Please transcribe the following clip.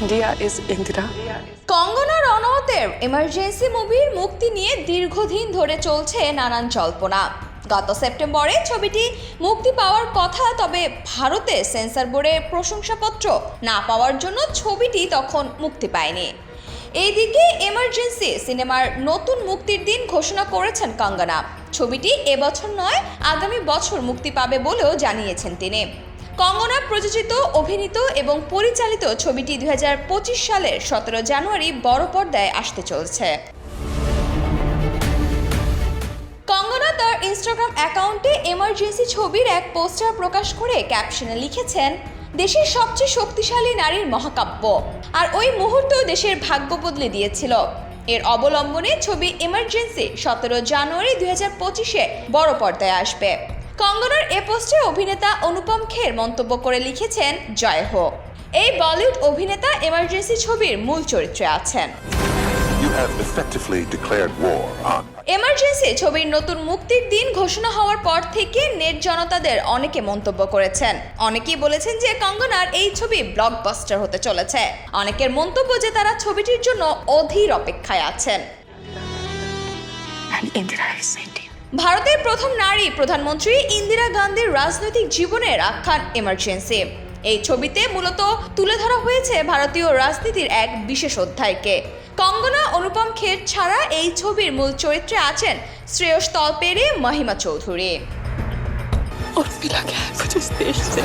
India is Indira. Kangana রনওয়াতের emergency মুভির মুক্তি নিয়ে দীর্ঘদিন ধরে চলছে নানান জল্পনা। গত সেপ্টেম্বরে ছবিটি মুক্তি পাওয়ার কথা, তবে ভারতে সেন্সর বোর্ডের প্রশংসাপত্র না পাওয়ার জন্য ছবিটি তখন মুক্তি পায়নি। এইদিকে এমার্জেন্সি সিনেমার নতুন মুক্তির দিন ঘোষণা করেছেন কঙ্গনা। ছবিটি এবছর নয়, আগামী বছর মুক্তি পাবে বলেও জানিয়েছেন তিনি। কঙ্গনা প্রযোজিত, অভিনীত এবং পরিচালিত ছবিটি দুই হাজার পঁচিশ সালের সতেরো জানুয়ারি বড় পর্দায় আসতে চলছে। কঙ্গনা তার ইনস্টাগ্রাম অ্যাকাউন্টে এমার্জেন্সি ছবির এক পোস্টার প্রকাশ করে ক্যাপশনে লিখেছেন, দেশের সবচেয়ে শক্তিশালী নারীর মহাকাব্য। আর ওই মুহূর্ত দেশের ভাগ্য বদলে দিয়েছিল। এর অবলম্বনে ছবি এমার্জেন্সি সতেরো জানুয়ারি দুই হাজার পঁচিশে বড় পর্দায় আসবে। কঙ্গনার এ পোস্টে অভিনেতা অনুপম খের মন্তব্য করে লিখেছেন জয় হো এই বলিউড অভিনেতা এমার্জেন্সি ছবির মূল চরিত্রে আছেন। এমার্জেন্সি ছবির নতুন মুক্তির দিন ঘোষণা হওয়ার পর থেকে নেট জনতাদের অনেকে মন্তব্য করেছেন। অনেকেই বলেছেন যে কঙ্গনার এই ছবি ব্লকবাস্টার হতে চলেছে। অনেকের মন্তব্য যে তারা ছবিটির জন্য অধীর অপেক্ষায় আছেন। And Indira is India. ভারতের প্রথম নারী প্রধানমন্ত্রী ইন্দিরা গান্ধীর রাজনৈতিক জীবনের আখ্যান এমার্জেন্সি এই ছবিতে মূলত তুলে ধরা হয়েছে ভারতীয় রাজনীতির এক বিশেষ অধ্যায়কে কঙ্গনা অনুপম খের ছাড়া এই ছবির মূল চরিত্রে আছেন শ্রেয়স তলপেরে মহিমা চৌধুরী और मिला क्या है मुझे इस देश से